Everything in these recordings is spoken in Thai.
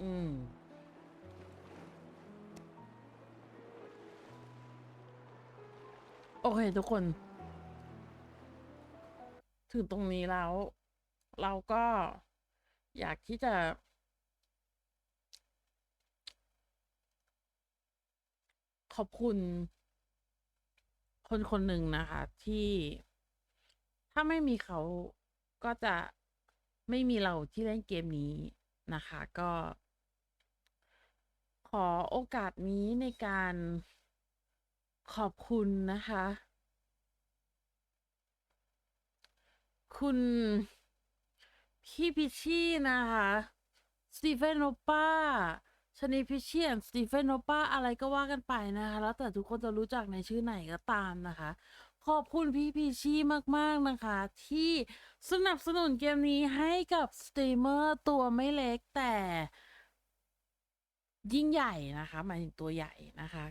อืมโอเคทุกคน ถึงตรงนี้แล้ว เราก็อยากที่จะ ขอบคุณ คนคนหนึ่งนะคะ ที่ถ้าไม่มีเขาก็จะไม่มีเราที่เล่นเกมนี้นะคะ ก็ ขอโอกาสนี้ในการขอบคุณนะคะ คุณพี่พิชชี่นะคะสตีเฟนโอป้าชนีพิชชี่สตีเฟนโอป้าอะไรก็ว่ากันไปนะคะ แล้วแต่ทุกคนจะรู้จักในชื่อไหนก็ตามนะคะ ขอบคุณพี่พีชี่มาก ๆ นะคะ ที่สนับสนุนเกมนี้ให้กับสตรีมเมอร์ตัวไม่เล็กแต่ ยิ่งใหญ่นะคะหมายถึงตัวใหญ่นะคะ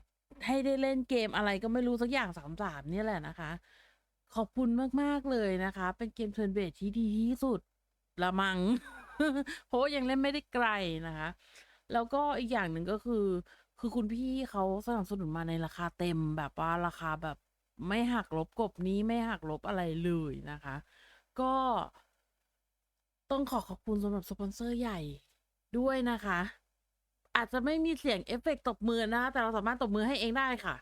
ให้ได้เล่นเกมอะไรก็ไม่รู้สักอย่างสามสามนี่แหละนะคะ ขอบคุณมาก ๆ เลยนะคะ เป็นเกมเทิร์นเบสที่ดีที่สุดละมัง เพราะยังเล่นไม่ได้ไกลนะคะ แล้วก็อีกอย่างหนึ่งก็คือ คือคุณพี่เขาสนับสนุนมาในราคาเต็มแบบว่าราคาแบบไม่หักลบกบนี้ไม่หักลบอะไรเลยนะคะ ก็ต้องขอขอบคุณสำหรับสปอนเซอร์ใหญ่ด้วยนะคะ อาจจะไม่มีเสียงเอฟเฟกต์ตบมือนะคะแต่เราสามารถตบมือให้เองได้ค่ะ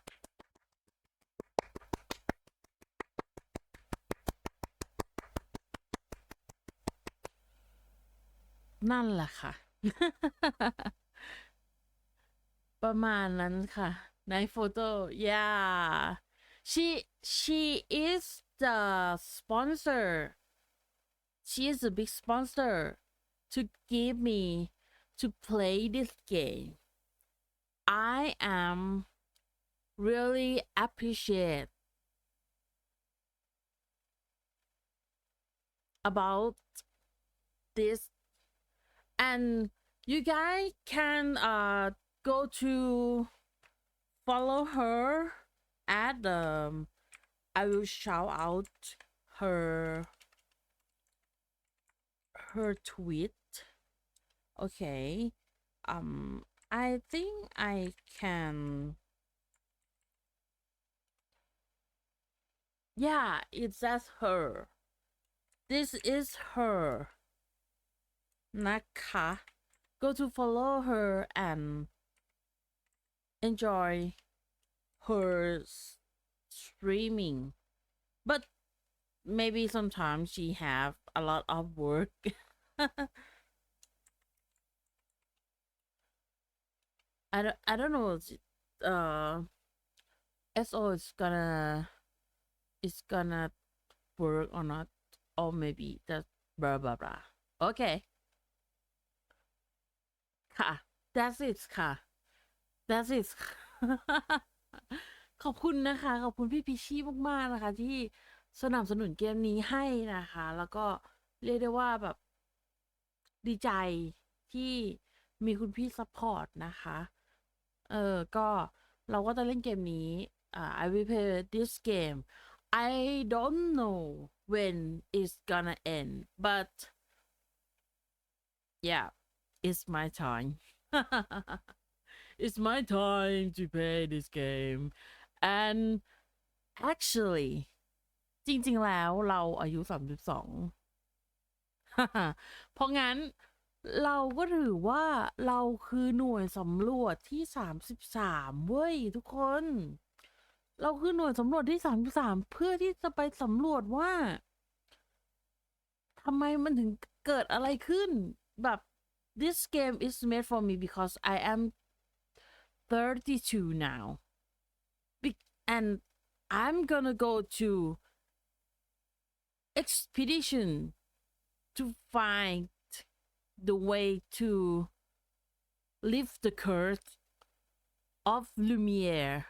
นั่นแหละค่ะ ประมาณนั้นค่ะ ในโฟโต้ yeah she she is the sponsor she is a big sponsor to give me to play this game. I am really appreciate about this. And you guys can uh go to follow her at um I will shout out her her tweet Okay. Um, I think I can. Yeah, it's that's her. This is her. Naka. Go to follow her and enjoy her streaming. But maybe sometimes she have a lot of work. I don't, I don't know uh SO is gonna is gonna work or not or maybe that blah blah blah okay ค่ะ that's it ค่ะ that's it ขอบคุณนะคะ ขอบคุณพี่พิชชี่มาก ๆ นะคะ ที่สนับสนุนเกมนี้ให้นะคะ แล้วก็เรียกได้ว่าแบบดีใจที่มีคุณพี่ซัพพอร์ตนะคะ เออ ก็เราก็จะเล่นเกมนี้อ่า I will play this game I don't know when it's gonna end but yeah it's my time it's my time to play this game and actually จริง ๆ แล้วเราอายุ 32 เพราะงั้น เราก็ถือว่าเราคือหน่วยสำรวจที่33เว้ยทุกคน เราคือหน่วยสำรวจที่33เพื่อที่จะไปสำรวจว่าทำไมมันถึงเกิดอะไรขึ้น แบบ this game is made for me because I am 32 now Be- and I'm gonna go to expedition to find the way to lift the curse of Lumiere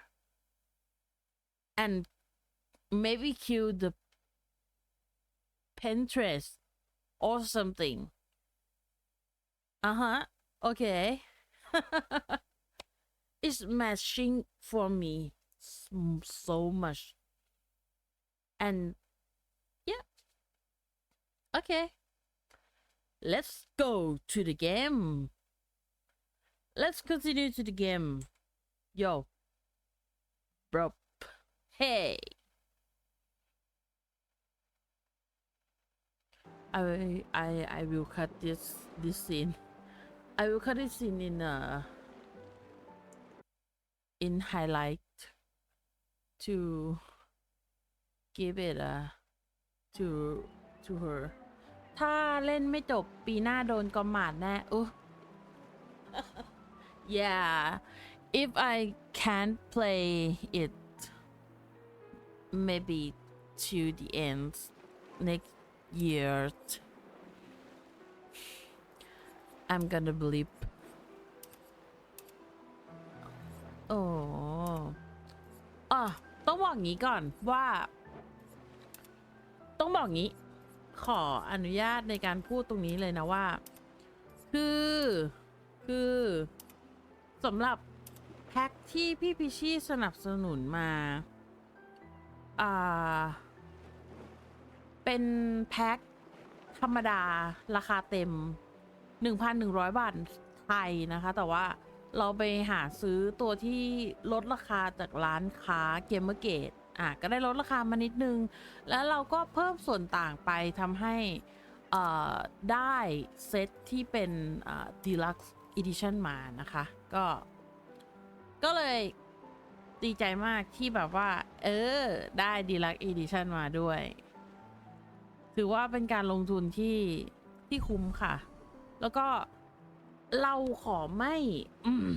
and maybe kill the Pinterest or something. Uh huh. Okay. it's matching for me so much. And yeah. Okay. Let's go to the game. let's continue to the game. Yo. Bro. Hey. I I I will cut this this scene. I will cut this scene in uh in highlight to give it a to to her ถ้าเล่นไม่จบปีหน้าโดนกอมหมาดแน่อุ๊ yeah if I can't play it maybe to the end next year I'm gonna bleep โอ้อะต้องบอกงี้ก่อนว่า ต้องบอกงี้ ขออนุญาตในการพูดตรงนี้เลยนะว่า คือคือสำหรับแพ็คที่พี่พิชชี่สนับสนุนมาอ่าเป็นแพ็คธรรมดาราคาเต็ม 1,100 บาทไทยนะคะ แต่ว่าเราไปหาซื้อตัวที่ลดราคาจากร้านค้าเกมเมอร์เกต อะก็ได้ลดราคามานิดนึง แล้วเราก็เพิ่มส่วนต่างไปทำให้อ่อได้เซตที่เป็นอ่า deluxe edition มานะคะ ก็ ก็เลยดีใจมากที่แบบว่า เออ ได้ deluxe edition มาด้วย ถือว่าเป็นการลงทุนที่ที่คุ้มค่ะ แล้วก็เราขอไม่อืม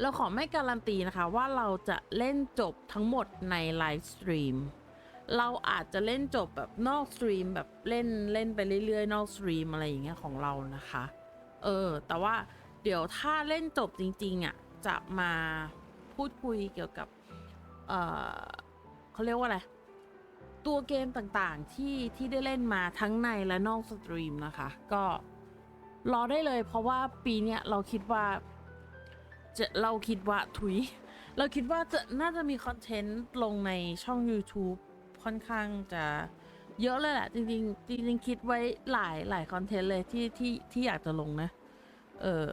เราขอไม่การันตีนะคะว่าเราจะเล่นจบทั้งหมดในไลฟ์สตรีมเราอาจจะเล่นจบแบบนอกสตรีมแบบเล่นเล่นไปเรื่อยๆ นอกสตรีมอะไรอย่างเงี้ยของเรานะคะ เออ แต่ว่าเดี๋ยวถ้าเล่นจบจริงๆอะจะมาพูดคุยเกี่ยวกับ เออเขาเรียกว่าอะไร ตัวเกมต่างๆที่ที่ได้เล่นมาทั้งในและนอกสตรีมนะคะ ก็รอได้เลยเพราะว่าปีเนี้ยเราคิดว่า จะเราคิดว่าถุย เราคิดว่าจะน่าจะมีคอนเทนต์ลงในช่อง YouTube ค่อนข้างจะเยอะเลยแหละจริงๆจริงๆคิดไว้หลายหลายคอนเทนต์เลยที่ที่ที่อยากจะลงนะ เออ